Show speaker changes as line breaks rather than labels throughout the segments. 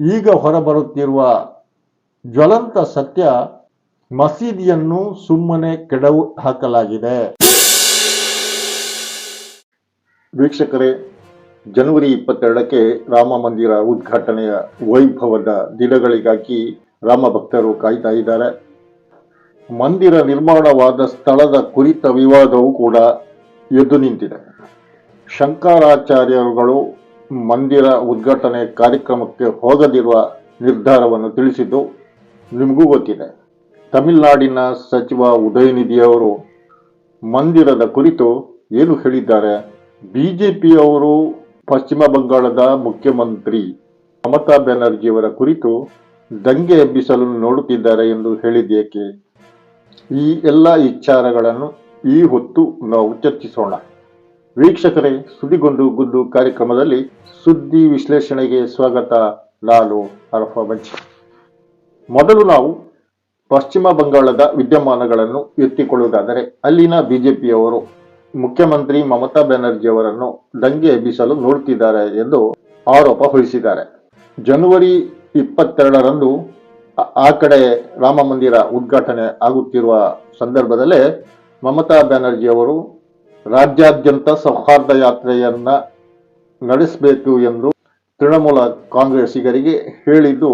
ಈಗ ಹೊರಬರುತ್ತಿರುವ ಜ್ವಲಂತ ಸತ್ಯ ಮಸೀದಿಯನ್ನು ಸುಮ್ಮನೆ ಕೆಡವು ಹಾಕಲಾಗಿದೆ. ವೀಕ್ಷಕರೇ, ಜನವರಿ ಇಪ್ಪತ್ತೆರಡಕ್ಕೆ ರಾಮ ಮಂದಿರ ಉದ್ಘಾಟನೆಯ ವೈಭವದ ದಿನಗಳಿಗಾಗಿ ರಾಮ ಭಕ್ತರು ಕಾಯ್ತಾ ಇದ್ದಾರೆ. ಮಂದಿರ ನಿರ್ಮಾಣವಾದ ಸ್ಥಳದ ಕುರಿತ ವಿವಾದವೂ ಕೂಡ ಎದ್ದು ನಿಂತಿದೆ. ಶಂಕರಾಚಾರ್ಯರುಗಳು ಮಂದಿರ ಉದ್ಘಾಟನೆ ಕಾರ್ಯಕ್ರಮಕ್ಕೆ ಹೋಗದಿರುವ ನಿರ್ಧಾರವನ್ನು ತಿಳಿಸಿದ್ದು ನಿಮಗೂ ಗೊತ್ತಿದೆ. ತಮಿಳುನಾಡಿನ ಸಚಿವ ಉದಯನಿಧಿಯವರು ಮಂದಿರದ ಕುರಿತು ಏನು ಹೇಳಿದ್ದಾರೆ? ಬಿ ಜೆ ಪಿಯವರು ಪಶ್ಚಿಮ ಬಂಗಾಳದ ಮುಖ್ಯಮಂತ್ರಿ ಮಮತಾ ಬ್ಯಾನರ್ಜಿಯವರ ಕುರಿತು ದಂಗೆ ಎಬ್ಬಿಸಲು ನೋಡುತ್ತಿದ್ದಾರೆ ಎಂದು ಹೇಳಿದ್ದೇಕೆ? ಈ ಎಲ್ಲ ವಿಚಾರಗಳನ್ನು ಈ ಹೊತ್ತು ನಾವು ಚರ್ಚಿಸೋಣ. ವೀಕ್ಷಕರೇ, ಸುದ್ದಿಗೊಂದು ಗುದ್ದು ಕಾರ್ಯಕ್ರಮದಲ್ಲಿ ಸುದ್ದಿ ವಿಶ್ಲೇಷಣೆಗೆ ಸ್ವಾಗತ. ಲಾಲು ಅರಫ ಬಂಚಿ ಮೊದಲು ನಾವು ಪಶ್ಚಿಮ ಬಂಗಾಳದ ವಿದ್ಯಮಾನಗಳನ್ನು ಎತ್ತಿಕೊಳ್ಳುವುದಾದರೆ, ಅಲ್ಲಿನ ಬಿಜೆಪಿಯವರು ಮುಖ್ಯಮಂತ್ರಿ ಮಮತಾ ಬ್ಯಾನರ್ಜಿ ಅವರನ್ನು ದಂಗೆ ಎಬ್ಬಿಸಲು ನೋಡುತ್ತಿದ್ದಾರೆ ಎಂದು ಆರೋಪ ಹೊರಿಸಿದ್ದಾರೆ. ಜನವರಿ ಇಪ್ಪತ್ತೆರಡರಂದು ಆ ಕಡೆ ರಾಮ ಮಂದಿರ ಉದ್ಘಾಟನೆ ಆಗುತ್ತಿರುವ ಸಂದರ್ಭದಲ್ಲೇ ಮಮತಾ ಬ್ಯಾನರ್ಜಿ ಅವರು ರಾಜ್ಯಾದ್ಯಂತ ಸೌಹಾರ್ದ ಯಾತ್ರೆಯನ್ನ ನಡೆಸಬೇಕು ಎಂದು ತೃಣಮೂಲ ಕಾಂಗ್ರೆಸ್ಸಿಗರಿಗೆ ಹೇಳಿದ್ದು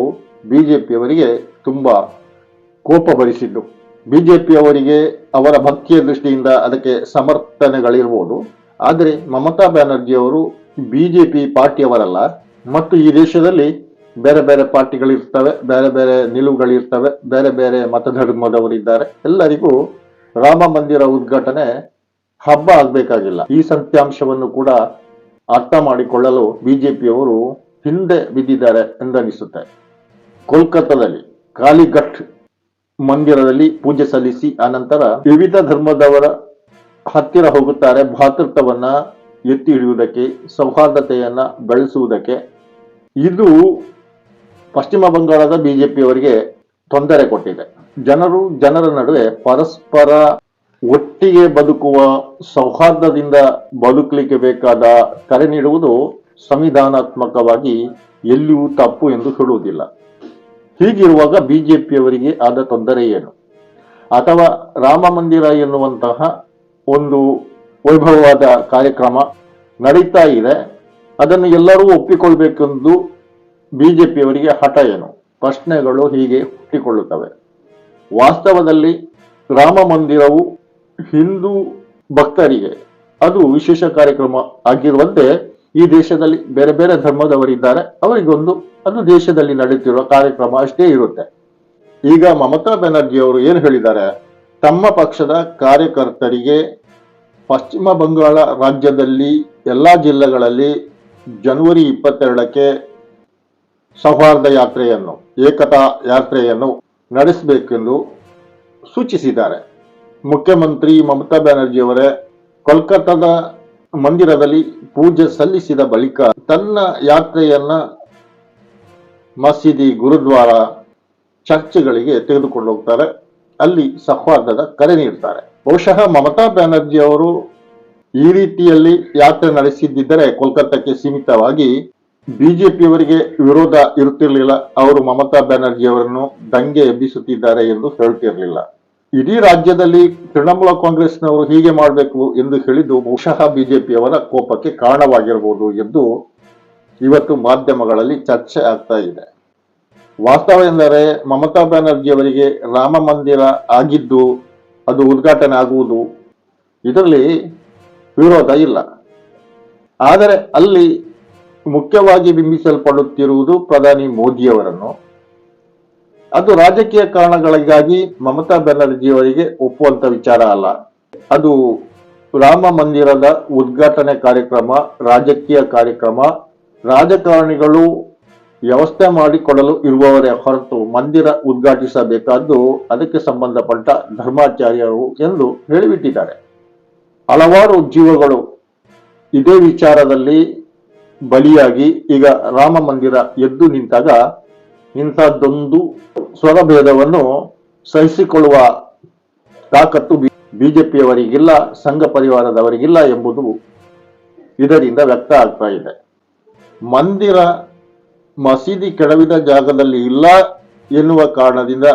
ಬಿಜೆಪಿಯವರಿಗೆ ತುಂಬಾ ಕೋಪ ಭರಿಸಿದ್ದು ಬಿಜೆಪಿಯವರಿಗೆ ಅವರ ಭಕ್ತಿಯ ದೃಷ್ಟಿಯಿಂದ ಅದಕ್ಕೆ ಸಮರ್ಥನೆಗಳಿರ್ಬೋದು. ಆದರೆ ಮಮತಾ ಬ್ಯಾನರ್ಜಿ ಅವರು ಬಿಜೆಪಿ ಪಾರ್ಟಿಯವರಲ್ಲ. ಮತ್ತು ಈ ದೇಶದಲ್ಲಿ ಬೇರೆ ಬೇರೆ ಪಾರ್ಟಿಗಳಿರ್ತವೆ, ಬೇರೆ ಬೇರೆ ನಿಲುವುಗಳಿರ್ತವೆ, ಬೇರೆ ಬೇರೆ ಮತಧರ್ಮದವರಿದ್ದಾರೆ. ಎಲ್ಲರಿಗೂ ರಾಮ ಮಂದಿರ ಉದ್ಘಾಟನೆ ಹಬ್ಬ ಆಗಬೇಕಾಗಿಲ್ಲ. ಈ ಸತ್ಯಾಂಶವನ್ನು ಕೂಡ ಅರ್ಥ ಮಾಡಿಕೊಳ್ಳಲು ಬಿಜೆಪಿಯವರು ಹಿಂದೆ ಬಿದ್ದಿದ್ದಾರೆ ಎಂದನಿಸುತ್ತೆ. ಕೋಲ್ಕತ್ತಾದಲ್ಲಿ ಕಾಲಿಘಟ್ ಮಂದಿರದಲ್ಲಿ ಪೂಜೆ ಸಲ್ಲಿಸಿ ಆನಂತರ ವಿವಿಧ ಧರ್ಮದವರ ಹತ್ತಿರ ಹೋಗುತ್ತಾರೆ. ಭಾತೃತ್ವವನ್ನ ಎತ್ತಿ ಹಿಡಿಯುವುದಕ್ಕೆ, ಸೌಹಾರ್ದತೆಯನ್ನ ಬೆಳೆಸುವುದಕ್ಕೆ. ಇದು ಪಶ್ಚಿಮ ಬಂಗಾಳದ ಬಿಜೆಪಿಯವರಿಗೆ ತೊಂದರೆ ಕೊಟ್ಟಿದೆ. ಜನರು, ಜನರ ನಡುವೆ ಪರಸ್ಪರ ಒಟ್ಟಿಗೆ ಬದುಕುವ ಸೌಹಾರ್ದದಿಂದ ಬದುಕಲಿಕ್ಕೆ ಬೇಕಾದ ಕರೆ ನೀಡುವುದು ಸಂವಿಧಾನಾತ್ಮಕವಾಗಿ ಎಲ್ಲಿಯೂ ತಪ್ಪು ಎಂದು ಹೇಳುವುದಿಲ್ಲ. ಹೀಗಿರುವಾಗ ಬಿಜೆಪಿಯವರಿಗೆ ಆದ ತೊಂದರೆ ಏನು? ಅಥವಾ ರಾಮ ಮಂದಿರ ಎನ್ನುವಂತಹ ಒಂದು ವೈಭವವಾದ ಕಾರ್ಯಕ್ರಮ ನಡೀತಾ ಇದೆ, ಅದನ್ನು ಎಲ್ಲರೂ ಒಪ್ಪಿಕೊಳ್ಬೇಕೆಂದು ಬಿಜೆಪಿಯವರಿಗೆ ಹಠ ಏನು? ಪ್ರಶ್ನೆಗಳು ಹೀಗೆ ಹುಟ್ಟಿಕೊಳ್ಳುತ್ತವೆ. ವಾಸ್ತವದಲ್ಲಿ ರಾಮ ಮಂದಿರವು ಹಿಂದೂ ಭಕ್ತರಿಗೆ ಅದು ವಿಶೇಷ ಕಾರ್ಯಕ್ರಮ ಆಗಿರುವಂತೆ ಈ ದೇಶದಲ್ಲಿ ಬೇರೆ ಬೇರೆ ಧರ್ಮದವರಿದ್ದಾರೆ. ಅವರಿಗೊಂದು ಅದು ದೇಶದಲ್ಲಿ ನಡೆಯುತ್ತಿರುವ ಕಾರ್ಯಕ್ರಮ ಅಷ್ಟೇ ಇರುತ್ತೆ. ಈಗ ಮಮತಾ ಬ್ಯಾನರ್ಜಿ ಅವರು ಏನು ಹೇಳಿದ್ದಾರೆ? ತಮ್ಮ ಪಕ್ಷದ ಕಾರ್ಯಕರ್ತರಿಗೆ ಪಶ್ಚಿಮ ಬಂಗಾಳ ರಾಜ್ಯದಲ್ಲಿ ಎಲ್ಲಾ ಜಿಲ್ಲೆಗಳಲ್ಲಿ ಜನವರಿ ಇಪ್ಪತ್ತೆರಡಕ್ಕೆ ಸೌಹಾರ್ದ ಯಾತ್ರೆಯನ್ನು, ಏಕತಾ ಯಾತ್ರೆಯನ್ನು ನಡೆಸಬೇಕೆಂದು ಸೂಚಿಸಿದ್ದಾರೆ. ಮುಖ್ಯಮಂತ್ರಿ ಮಮತಾ ಬ್ಯಾನರ್ಜಿ ಅವರೇ ಕೋಲ್ಕತ್ತಾದ ಮಂದಿರದಲ್ಲಿ ಪೂಜೆ ಸಲ್ಲಿಸಿದ ಬಳಿಕ ತನ್ನ ಯಾತ್ರೆಯನ್ನ ಮಸೀದಿ ಗುರುದ್ವಾರ ಚರ್ಚ್ಗಳಿಗೆ ತೆಗೆದುಕೊಂಡು ಹೋಗ್ತಾರೆ. ಅಲ್ಲಿ ಸೌಹಾರ್ದದ ಕರೆ ನೀಡ್ತಾರೆ. ಬಹುಶಃ ಮಮತಾ ಬ್ಯಾನರ್ಜಿ ಅವರು ಈ ರೀತಿಯಲ್ಲಿ ಯಾತ್ರೆ ನಡೆಸಿದ್ದರೆ ಕೋಲ್ಕತ್ತಾಕ್ಕೆ ಸೀಮಿತವಾಗಿ ಬಿಜೆಪಿಯವರಿಗೆ ವಿರೋಧ ಇರುತ್ತಿರಲಿಲ್ಲ. ಅವರು ಮಮತಾ ಬ್ಯಾನರ್ಜಿ ಅವರನ್ನು ದಂಗೆ ಎಬ್ಬಿಸುತ್ತಿದ್ದಾರೆ ಎಂದು ಹೇಳುತ್ತಿರಲಿಲ್ಲ ಇಡೀ ರಾಜ್ಯದಲ್ಲಿ ತೃಣಮೂಲ ಕಾಂಗ್ರೆಸ್ನವರು ಹೀಗೆ ಮಾಡಬೇಕು ಎಂದು ಹೇಳಿದ್ದು ಬಹುಶಃ ಬಿಜೆಪಿಯವರ ಕೋಪಕ್ಕೆ ಕಾರಣವಾಗಿರಬಹುದು ಎಂದು ಇವತ್ತು ಮಾಧ್ಯಮಗಳಲ್ಲಿ ಚರ್ಚೆ ಆಗ್ತಾ ಇದೆ. ವಾಸ್ತವ ಎಂದರೆ ಮಮತಾ ಬ್ಯಾನರ್ಜಿ ಅವರಿಗೆ ರಾಮ ಮಂದಿರ ಆಗಿದ್ದು ಅದು ಉದ್ಘಾಟನೆ ಆಗುವುದು ಇದರಲ್ಲಿ ವಿರೋಧ ಇಲ್ಲ. ಆದರೆ ಅಲ್ಲಿ ಮುಖ್ಯವಾಗಿ ಬಿಂಬಿಸಲ್ಪಡುತ್ತಿರುವುದು ಪ್ರಧಾನಿ ಮೋದಿಯವರನ್ನು. ಅದು ರಾಜಕೀಯ ಕಾರಣಗಳಿಗಾಗಿ ಮಮತಾ ಬ್ಯಾನರ್ಜಿ ಅವರಿಗೆ ಒಪ್ಪುವಂತ ವಿಚಾರ ಅಲ್ಲ. ಅದು ರಾಮ ಮಂದಿರದ ಉದ್ಘಾಟನೆ ಕಾರ್ಯಕ್ರಮ, ರಾಜಕೀಯ ಕಾರ್ಯಕ್ರಮ, ರಾಜಕಾರಣಿಗಳು ವ್ಯವಸ್ಥೆ ಮಾಡಿಕೊಡಲು ಇರುವವರೇ ಹೊರತು ಮಂದಿರ ಉದ್ಘಾಟಿಸಬೇಕಾದ್ದು ಅದಕ್ಕೆ ಸಂಬಂಧಪಟ್ಟ ಧರ್ಮಾಚಾರ್ಯರು ಎಂದು ಹೇಳಿಬಿಟ್ಟಿದ್ದಾರೆ. ಹಲವಾರು ಜೀವಗಳು ಇದೇ ವಿಚಾರದಲ್ಲಿ ಬಲಿಯಾಗಿ ಈಗ ರಾಮ ಮಂದಿರ ಎದ್ದು ನಿಂತಾಗ ಇಂಥದ್ದೊಂದು ಸ್ವರಭೇದವನ್ನು ಸಹಿಸಿಕೊಳ್ಳುವ ತಾಕತ್ತು ಬಿಜೆಪಿಯವರಿಗಿಲ್ಲ, ಸಂಘ ಪರಿವಾರದವರಿಗಿಲ್ಲ ಎಂಬುದು ಇದರಿಂದ ವ್ಯಕ್ತ ಆಗ್ತಾ ಇದೆ. ಮಂದಿರ ಮಸೀದಿ ಕೆಡವಿದ ಜಾಗದಲ್ಲಿ ಇಲ್ಲ ಎನ್ನುವ ಕಾರಣದಿಂದ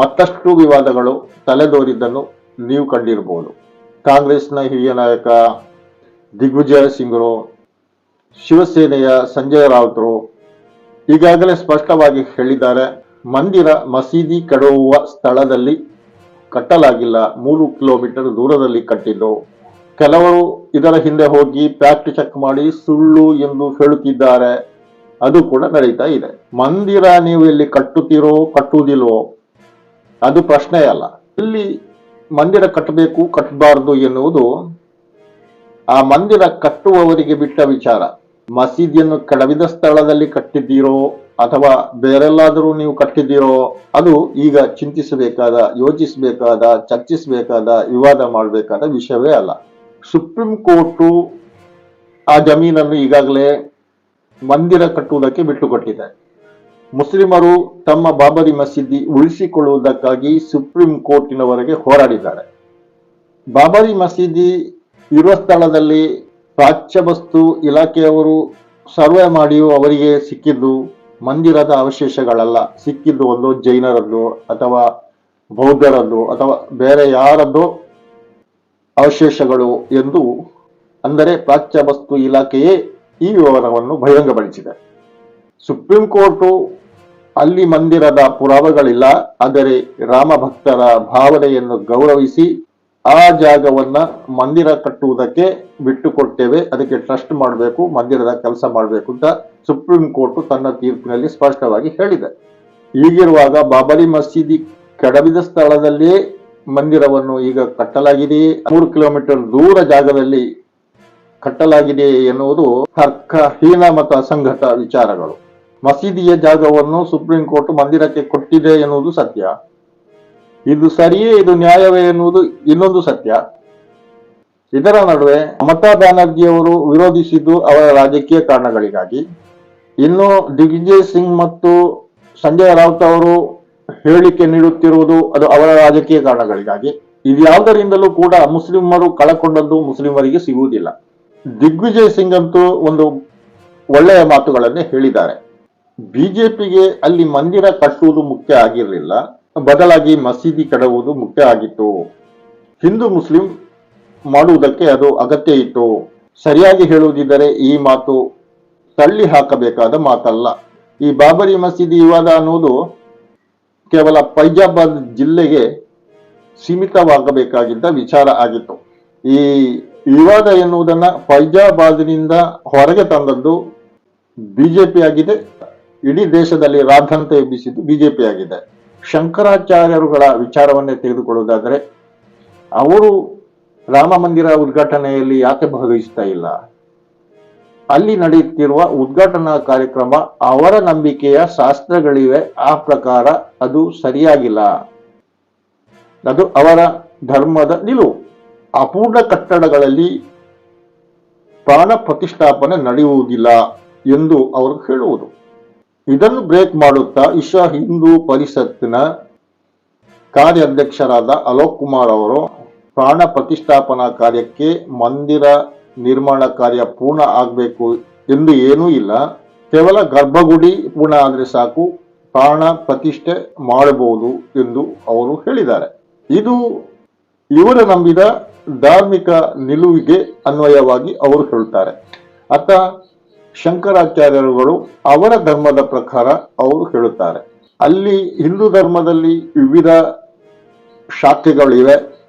ಮತ್ತಷ್ಟು ವಿವಾದಗಳು ತಲೆದೋರಿದ್ದನ್ನು ನೀವು ಕಂಡಿರಬಹುದು ಕಾಂಗ್ರೆಸ್ನ ಹಿರಿಯ ನಾಯಕ ದಿಗ್ವಿಜಯ ಸಿಂಗ್ರು, ಶಿವಸೇನೆಯ ಸಂಜಯ್ ರಾವುತರು ಈಗಾಗಲೇ ಸ್ಪಷ್ಟವಾಗಿ ಹೇಳಿದ್ದಾರೆ, ಮಂದಿರ ಮಸೀದಿ ಕಡುವ ಸ್ಥಳದಲ್ಲಿ ಕಟ್ಟಲಾಗಿಲ್ಲ, ಮೂರು ಕಿಲೋಮೀಟರ್ ದೂರದಲ್ಲಿ ಕಟ್ಟಿದ್ದು. ಕೆಲವರು ಇದರ ಹಿಂದೆ ಹೋಗಿ ಫ್ಯಾಕ್ಟ್ ಚೆಕ್ ಮಾಡಿ ಸುಳ್ಳು ಎಂದು ಹೇಳುತ್ತಿದ್ದಾರೆ. ಅದು ಕೂಡ ನಡೀತಾ ಇದೆ. ಮಂದಿರ ನೀವು ಇಲ್ಲಿ ಕಟ್ಟುತ್ತೀರೋ, ಕಟ್ಟುವುದಿಲ್ವೋ, ಅದು ಪ್ರಶ್ನೆ ಅಲ್ಲ. ಇಲ್ಲಿ ಮಂದಿರ ಕಟ್ಟಬೇಕು, ಕಟ್ಟಬಾರದು ಎನ್ನುವುದು ಆ ಮಂದಿರ ಕಟ್ಟುವವರಿಗೆ ಬಿಟ್ಟ ವಿಚಾರ. ಮಸೀದಿಯನ್ನು ಕೆಳವಿದ ಸ್ಥಳದಲ್ಲಿ ಕಟ್ಟಿದ್ದೀರೋ ಅಥವಾ ಬೇರೆಲ್ಲಾದರೂ ನೀವು ಕಟ್ಟಿದ್ದೀರೋ, ಅದು ಈಗ ಚಿಂತಿಸಬೇಕಾದ, ಯೋಚಿಸಬೇಕಾದ, ಚರ್ಚಿಸಬೇಕಾದ, ವಿವಾದ ಮಾಡಬೇಕಾದ ವಿಷಯವೇ ಅಲ್ಲ. ಸುಪ್ರೀಂ ಕೋರ್ಟು ಆ ಜಮೀನನ್ನು ಈಗಾಗಲೇ ಮಂದಿರ ಕಟ್ಟುವುದಕ್ಕೆ ಬಿಟ್ಟುಕೊಟ್ಟಿದೆ. ಮುಸ್ಲಿಮರು ತಮ್ಮ ಬಾಬರಿ ಮಸೀದಿ ಉಳಿಸಿಕೊಳ್ಳುವುದಕ್ಕಾಗಿ ಸುಪ್ರೀಂ ಕೋರ್ಟಿನವರೆಗೆ ಹೋರಾಡಿದ್ದಾರೆ. ಬಾಬರಿ ಮಸೀದಿ ಇರುವ ಸ್ಥಳದಲ್ಲಿ ಪ್ರಾಚ್ಯ ವಸ್ತು ಇಲಾಖೆಯವರು ಸರ್ವೆ ಮಾಡಿಯೂ ಅವರಿಗೆ ಸಿಕ್ಕಿದ್ದು ಮಂದಿರದ ಅವಶೇಷಗಳಲ್ಲ. ಸಿಕ್ಕಿದ್ದು ಒಂದು ಜೈನರದ್ದು ಅಥವಾ ಬೌದ್ಧರದ್ದು ಅಥವಾ ಬೇರೆ ಯಾರದ್ದು ಅವಶೇಷಗಳು ಎಂದು ಅಂದರೆ ಪ್ರಾಚ್ಯ ವಸ್ತು ಇಲಾಖೆಯೇ ಈ ವಿವರವನ್ನು ಬಹಿರಂಗಪಡಿಸಿದೆ. ಸುಪ್ರೀಂ ಕೋರ್ಟು ಅಲ್ಲಿ ಮಂದಿರದ ಪುರಾವೆಗಳಿಲ್ಲ, ಆದರೆ ರಾಮ ಭಕ್ತರ ಭಾವನೆಯನ್ನು ಗೌರವಿಸಿ ಆ ಜಾಗವನ್ನ ಮಂದಿರ ಕಟ್ಟುವುದಕ್ಕೆ ಬಿಟ್ಟುಕೊಡ್ತೇವೆ, ಅದಕ್ಕೆ ಟ್ರಸ್ಟ್ ಮಾಡಬೇಕು, ಮಂದಿರದ ಕೆಲಸ ಮಾಡಬೇಕು ಅಂತ ಸುಪ್ರೀಂ ಕೋರ್ಟ್ ತನ್ನ ತೀರ್ಪಿನಲ್ಲಿ ಸ್ಪಷ್ಟವಾಗಿ ಹೇಳಿದೆ. ಹೀಗಿರುವಾಗ ಬಾಬರಿ ಮಸೀದಿ ಕೆಡವಿದ ಸ್ಥಳದಲ್ಲಿಯೇ ಮಂದಿರವನ್ನು ಈಗ ಕಟ್ಟಲಾಗಿದೆಯೇ? ಮೂರು ಕಿಲೋಮೀಟರ್ ದೂರ ಜಾಗದಲ್ಲಿ ಕಟ್ಟಲಾಗಿದೆ ಎನ್ನುವುದು ತರ್ಕಹೀನ ಮತ್ತು ಅಸಂಘಟ ವಿಚಾರಗಳು. ಮಸೀದಿಯ ಜಾಗವನ್ನು ಸುಪ್ರೀಂ ಕೋರ್ಟ್ ಮಂದಿರಕ್ಕೆ ಕೊಟ್ಟಿದೆ ಎನ್ನುವುದು ಸತ್ಯ. ಇದು ಸರಿಯೇ, ಇದು ನ್ಯಾಯವೇ ಎನ್ನುವುದು ಇನ್ನೊಂದು ಸತ್ಯ. ಇದರ ನಡುವೆ ಮಮತಾ ಬ್ಯಾನರ್ಜಿಯವರು ವಿರೋಧಿಸಿದ್ದು ಅವರ ರಾಜಕೀಯ ಕಾರಣಗಳಿಗಾಗಿ. ಇನ್ನು ದಿಗ್ವಿಜಯ್ ಸಿಂಗ್ ಮತ್ತು ಸಂಜಯ್ ರಾವತ್ ಅವರು ಹೇಳಿಕೆ ನೀಡುತ್ತಿರುವುದು ಅದು ಅವರ ರಾಜಕೀಯ ಕಾರಣಗಳಿಗಾಗಿ. ಇದ್ಯಾವುದರಿಂದಲೂ ಕೂಡ ಮುಸ್ಲಿಮರು ಕಳಕೊಂಡದ್ದು ಮುಸ್ಲಿಮರಿಗೆ ಸಿಗುವುದಿಲ್ಲ. ದಿಗ್ವಿಜಯ್ ಸಿಂಗ್ ಅಂತೂ ಒಂದು ಒಳ್ಳೆಯ ಮಾತುಗಳನ್ನೇ ಹೇಳಿದ್ದಾರೆ. ಬಿಜೆಪಿಗೆ ಅಲ್ಲಿ ಮಂದಿರ ಕಟ್ಟುವುದು ಮುಖ್ಯ ಆಗಿರಲಿಲ್ಲ. ಬದಲಾಗಿ ಮಸೀದಿ ಕಡುವುದು ಮುಖ್ಯ ಆಗಿತ್ತು. ಹಿಂದೂ ಮುಸ್ಲಿಂ ಮಾಡುವುದಕ್ಕೆ ಅದು ಅಗತ್ಯ ಇತ್ತು. ಸರಿಯಾಗಿ ಹೇಳುವುದಿದ್ದರೆ ಈ ಮಾತು ತಳ್ಳಿ ಹಾಕಬೇಕಾದ ಮಾತಲ್ಲ. ಈ ಬಾಬರಿ ಮಸೀದಿ ವಿವಾದ ಅನ್ನುವುದು ಕೇವಲ ಫೈಜಾಬಾದ್ ಜಿಲ್ಲೆಗೆ ಸೀಮಿತವಾಗಬೇಕಾಗಿದ್ದ ವಿಚಾರ ಆಗಿತ್ತು. ಈ ವಿವಾದ ಎನ್ನುವುದನ್ನ ಫೈಜಾಬಾದ್ನಿಂದ ಹೊರಗೆ ತಂದದ್ದು ಬಿಜೆಪಿ ಆಗಿದೆ ಇಡೀ ದೇಶದಲ್ಲಿ ರಾದ್ಧಾಂತ ಎಬ್ಬಿಸಿದ್ದು ಬಿಜೆಪಿ ಆಗಿದೆ ಶಂಕರಾಚಾರ್ಯರುಗಳ ವಿಚಾರವನ್ನೇ ತೆಗೆದುಕೊಳ್ಳುವುದಾದರೆ ಅವರು ರಾಮ ಮಂದಿರ ಉದ್ಘಾಟನೆಯಲ್ಲಿ ಯಾಕೆ ಭಾಗವಹಿಸ್ತಾ ಇಲ್ಲ? ಅಲ್ಲಿ ನಡೆಯುತ್ತಿರುವ ಉದ್ಘಾಟನಾ ಕಾರ್ಯಕ್ರಮ ಅವರ ನಂಬಿಕೆಯ ಶಾಸ್ತ್ರಗಳಿವೆ, ಆ ಪ್ರಕಾರ ಅದು ಸರಿಯಾಗಿಲ್ಲ. ಅದು ಅವರ ಧರ್ಮದ ನಿಲುವು. ಅಪೂರ್ಣ ಕಟ್ಟಡಗಳಲ್ಲಿ ಪ್ರಾಣ ಪ್ರತಿಷ್ಠಾಪನೆ ನಡೆಯುವುದಿಲ್ಲ ಎಂದು ಅವರು ಹೇಳುವುದು. ಇದನ್ನು ಬ್ರೇಕ್ ಮಾಡುತ್ತಾ ಇಶಾ ಹಿಂದೂ ಪರಿಷತ್ತಿನ ಕಾರ್ಯಾಧ್ಯಕ್ಷರಾದ ಅಲೋಕ್ ಕುಮಾರ್ ಅವರು ಪ್ರಾಣ ಪ್ರತಿಷ್ಠಾಪನಾ ಕಾರ್ಯಕ್ಕೆ ಮಂದಿರ ನಿರ್ಮಾಣ ಕಾರ್ಯ ಪೂರ್ಣ ಆಗಬೇಕು ಎಂದು ಏನೂ ಇಲ್ಲ. ಕೇವಲ ಗರ್ಭಗುಡಿ ಪೂರ್ಣ ಆದರೆ ಸಾಕು, ಪ್ರಾಣ ಪ್ರತಿಷ್ಠೆ ಮಾಡಬಹುದು ಎಂದು ಅವರು ಹೇಳಿದ್ದಾರೆ. ಇದು ಇವರು ನಂಬಿದ ಧಾರ್ಮಿಕ ನಿಲುವಿಗೆ ಅನ್ವಯವಾಗಿ ಅವರು ಹೇಳುತ್ತಾರೆ ಅತ್ತ ಶಂಕರಾಚಾರ್ಯರುಗಳು ಅವರ ಧರ್ಮದ ಪ್ರಕಾರ ಅವರು ಹೇಳುತ್ತಾರೆ. ಅಲ್ಲಿ ಹಿಂದೂ ಧರ್ಮದಲ್ಲಿ ವಿವಿಧ ಶಾಖೆಗಳಿವೆ.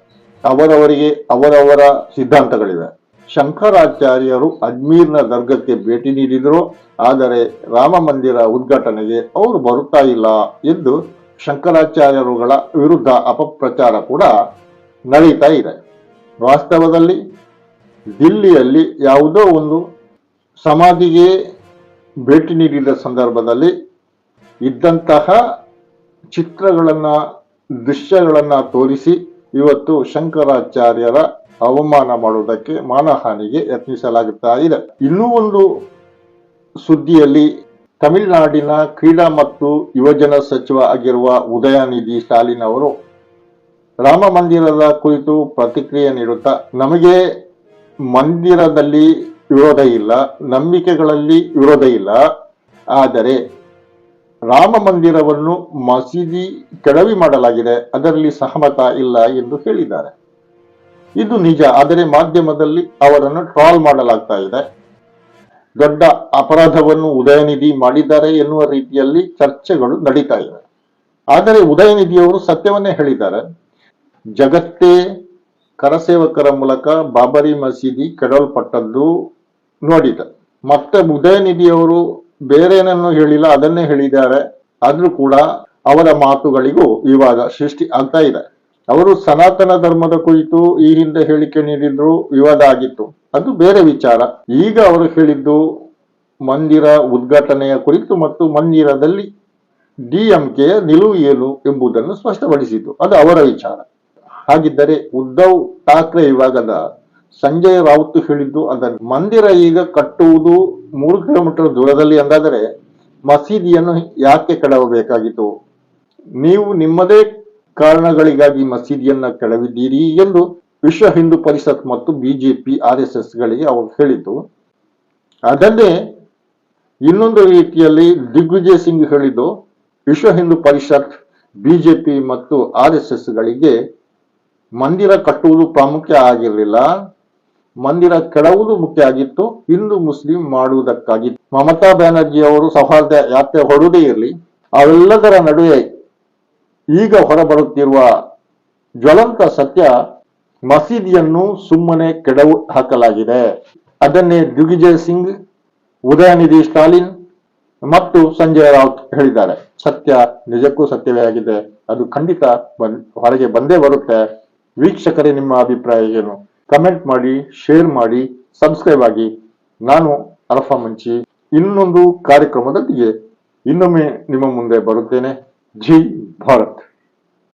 ಅವರವರಿಗೆ ಅವರವರ ಸಿದ್ಧಾಂತಗಳಿವೆ. ಶಂಕರಾಚಾರ್ಯರು ಅಜ್ಮೀರ್ನ ದರ್ಗಕ್ಕೆ ಭೇಟಿ ನೀಡಿದರು. ಆದರೆ ರಾಮ ಮಂದಿರ ಉದ್ಘಾಟನೆಗೆ ಅವರು ಬರುತ್ತಾ ಇಲ್ಲ ಎಂದು ಶಂಕರಾಚಾರ್ಯರುಗಳ ವಿರುದ್ಧ ಅಪಪ್ರಚಾರ ಕೂಡ ನಡೀತಾ ಇದೆ. ವಾಸ್ತವದಲ್ಲಿ ದಿಲ್ಲಿಯಲ್ಲಿ ಯಾವುದೋ ಒಂದು ಸಮಾಧಿಗೆ ಭೇಟಿ ನೀಡಿದ ಸಂದರ್ಭದಲ್ಲಿ ಇದ್ದಂತಹ ಚಿತ್ರಗಳನ್ನು, ದೃಶ್ಯಗಳನ್ನು ತೋರಿಸಿ ಇವತ್ತು ಶಂಕರಾಚಾರ್ಯರ ಅವಮಾನ ಮಾಡುವುದಕ್ಕೆ ಮಾನಹಾನಿಗೆ ಯತ್ನಿಸಲಾಗುತ್ತಾ ಇದೆ ಇನ್ನೂ ಒಂದು ಸುದ್ದಿಯಲ್ಲಿ ತಮಿಳುನಾಡಿನ ಕ್ರೀಡಾ ಮತ್ತು ಯುವಜನ ಸಚಿವ ಆಗಿರುವ ಉದಯನಿಧಿ ಸ್ಟಾಲಿನ್ ಅವರು ರಾಮ ಮಂದಿರದ ಕುರಿತು ಪ್ರತಿಕ್ರಿಯೆ ನೀಡುತ್ತಾ, ನಮಗೆ ಮಂದಿರದಲ್ಲಿ ವಿರೋಧ ಇಲ್ಲ, ನಂಬಿಕೆಗಳಲ್ಲಿ ವಿರೋಧ ಇಲ್ಲ. ಆದರೆ ರಾಮ ಮಂದಿರವನ್ನು ಮಸೀದಿ ಕೆಡವಿ ಮಾಡಲಾಗಿದೆ, ಅದರಲ್ಲಿ ಸಹಮತ ಇಲ್ಲ ಎಂದು ಹೇಳಿದ್ದಾರೆ. ಇದು ನಿಜ, ಆದರೆ ಮಾಧ್ಯಮದಲ್ಲಿ ಅವರನ್ನು ಟ್ರಾಲ್ ಮಾಡಲಾಗ್ತಾ ಇದೆ. ದೊಡ್ಡ ಅಪರಾಧವನ್ನು ಉದಯನಿಧಿ ಮಾಡಿದ್ದಾರೆ ಎನ್ನುವ ರೀತಿಯಲ್ಲಿ ಚರ್ಚೆಗಳು ನಡೀತಾ ಇವೆ. ಆದರೆ ಉದಯನಿಧಿಯವರು ಸತ್ಯವನ್ನೇ ಹೇಳಿದ್ದಾರೆ. ಜಗತ್ತೇ ಕರಸೇವಕರ ಮೂಲಕ ಬಾಬರಿ ಮಸೀದಿ ಕೆಡವಲ್ಪಟ್ಟದ್ದು ನೋಡಿದೆ. ಮತ್ತೆ ಉದಯನಿಧಿಯವರು ಬೇರೇನನ್ನು ಹೇಳಿಲ್ಲ, ಅದನ್ನೇ ಹೇಳಿದ್ದಾರೆ. ಆದ್ರೂ ಕೂಡ ಅವರ ಮಾತುಗಳಿಗೂ ವಿವಾದ ಸೃಷ್ಟಿ ಆಗ್ತಾ ಇದೆ. ಅವರು ಸನಾತನ ಧರ್ಮದ ಕುರಿತು ಈ ಹಿಂದೆ ಹೇಳಿಕೆ ನೀಡಿದ್ರು, ವಿವಾದ ಆಗಿತ್ತು. ಅದು ಬೇರೆ ವಿಚಾರ. ಈಗ ಅವರು ಹೇಳಿದ್ದು ಮಂದಿರ ಉದ್ಘಾಟನೆಯ ಕುರಿತು ಮತ್ತು ಮಂದಿರದಲ್ಲಿ ಡಿಎಂಕೆ ನಿಲುವು ಏನು ಎಂಬುದನ್ನು ಸ್ಪಷ್ಟಪಡಿಸಿತು ಅದು ಅವರ ವಿಚಾರ. ಹಾಗಿದ್ದರೆ ಉದ್ಧವ್ ಠಾಕ್ರೆ ವಿಭಾಗದ ಸಂಜಯ್ ರಾವತ್ ಹೇಳಿದ್ದು ಅದನ್ನು ಮಂದಿರ ಈಗ ಕಟ್ಟುವುದು ಮೂರು ಕಿಲೋಮೀಟರ್ ದೂರದಲ್ಲಿ ಅಂದಾದರೆ ಮಸೀದಿಯನ್ನು ಯಾಕೆ ಕೆಡವಬೇಕಾಗಿತ್ತು? ನೀವು ನಿಮ್ಮದೇ ಕಾರಣಗಳಿಗಾಗಿ ಮಸೀದಿಯನ್ನು ಕೆಡವಿದ್ದೀರಿ ಎಂದು ವಿಶ್ವ ಹಿಂದೂ ಪರಿಷತ್ ಮತ್ತು ಬಿಜೆಪಿ ಆರ್ ಎಸ್ ಎಸ್ ಗಳಿಗೆ ಅವರು ಹೇಳಿದ್ದು. ಅದನ್ನೇ ಇನ್ನೊಂದು ರೀತಿಯಲ್ಲಿ ದಿಗ್ವಿಜಯ್ ಸಿಂಗ್ ಹೇಳಿದ್ದು, ವಿಶ್ವ ಹಿಂದೂ ಪರಿಷತ್, ಬಿಜೆಪಿ ಮತ್ತು ಆರ್ ಎಸ್ ಎಸ್ ಗಳಿಗೆ ಮಂದಿರ ಕಟ್ಟುವುದು ಪ್ರಾಮುಖ್ಯ ಆಗಿರಲಿಲ್ಲ. ಮಂದಿರ ಕೆಡವುದು ಮುಖ್ಯ ಆಗಿತ್ತು. ಹಿಂದೂ ಮುಸ್ಲಿಂ ಮಾಡುವುದಕ್ಕಾಗಿ ಮಮತಾ ಬ್ಯಾನರ್ಜಿ ಅವರು ಸೌಹಾರ್ದ ಯಾತ್ರೆ ಹೊಡುವುದೇ ಇರಲಿ, ಅವೆಲ್ಲದರ ನಡುವೆ ಈಗ ಹೊರಬರುತ್ತಿರುವ ಜ್ವಲಂತ ಸತ್ಯ ಮಸೀದಿಯನ್ನು ಸುಮ್ಮನೆ ಕೆಡವು ಹಾಕಲಾಗಿದೆ. ಅದನ್ನೇ ದಿಗ್ವಿಜಯ್ ಸಿಂಗ್, ಉದಯನಿಧಿ ಸ್ಟಾಲಿನ್ ಮತ್ತು ಸಂಜಯ್ ರಾವ್ ಹೇಳಿದ್ದಾರೆ. ಸತ್ಯ ನಿಜಕ್ಕೂ ಸತ್ಯವೇ ಆಗಿದೆ. ಅದು ಖಂಡಿತ ಹೊರಗೆ ಬಂದೇ ಬರುತ್ತೆ. ವೀಕ್ಷಕರೇ, ನಿಮ್ಮ ಅಭಿಪ್ರಾಯ ಏನು? ಕಮೆಂಟ್ ಮಾಡಿ ಶೇರ್ ಮಾಡಿ ಸಬ್ಸ್ಕ್ರೈಬ್ ಆಗಿ. ನಾನು ಅಲ್ಫಾ ಮಂಚಿ ಇನ್ನೊಂದು ಕಾರ್ಯಕ್ರಮದೊಂದಿಗೆ ಇನ್ನೊಮ್ಮೆ ನಿಮ್ಮ ಮುಂದೆ ಬರುತ್ತೇನೆ. ಜೈ ಭಾರತ್.